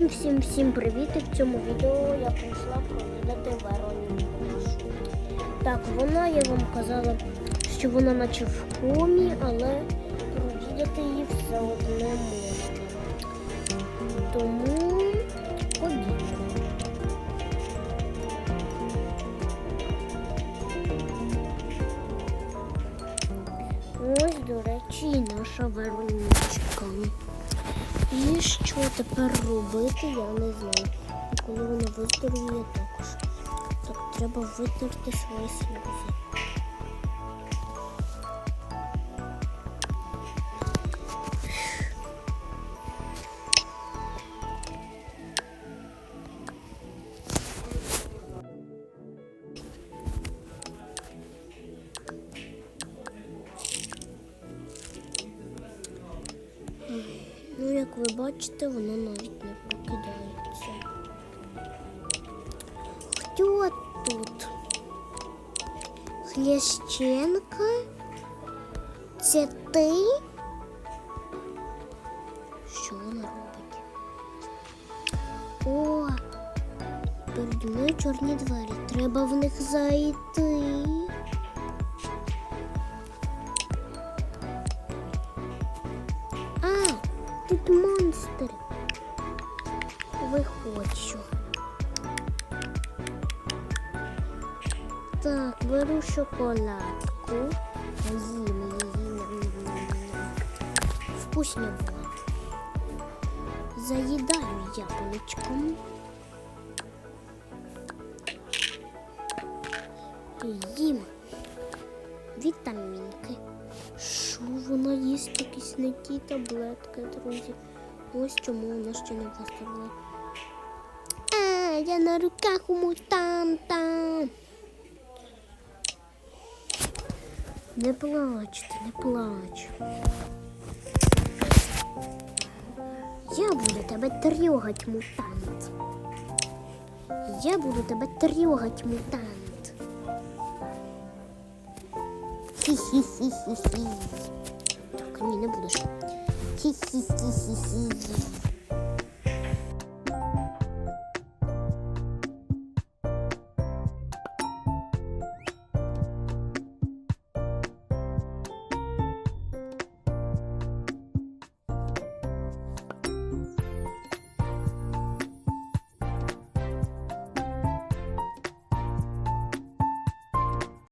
Всім всім привіт! В цьому відео я прийшла провідати Вероніку. Так, вона, я вам казала, що вона наче в комі, але провідати її все одно можна. Тому ходімо. Ось, до речі, і наша Веронічка. І що тепер робити, я не знаю. Коли вона виздоровіє також. Так, треба витерти свої сльози. Як ви бачите, вона навіть не прокидається. Хто тут? Хлєщенка? Це ти? Що вона робить? О, переді мною чорні двері. Треба в них зайти. Тут монстр. Виходжу. Так, беру шоколадку. Ням-ням-ням. Вкусно було. Заїдаю яблучком. Їм вітамінки. Не ті таблетки, друзі. Ось чому вона ще не виставила. А, я на руках у мутанта. Не плачте, не плач. Я буду тебе трогать, мутант. Я буду тебе трогать, мутант. Хі-хі-хі-хі-хі. Так, ні, не будеш. Хі-хі-хі-хі-хі.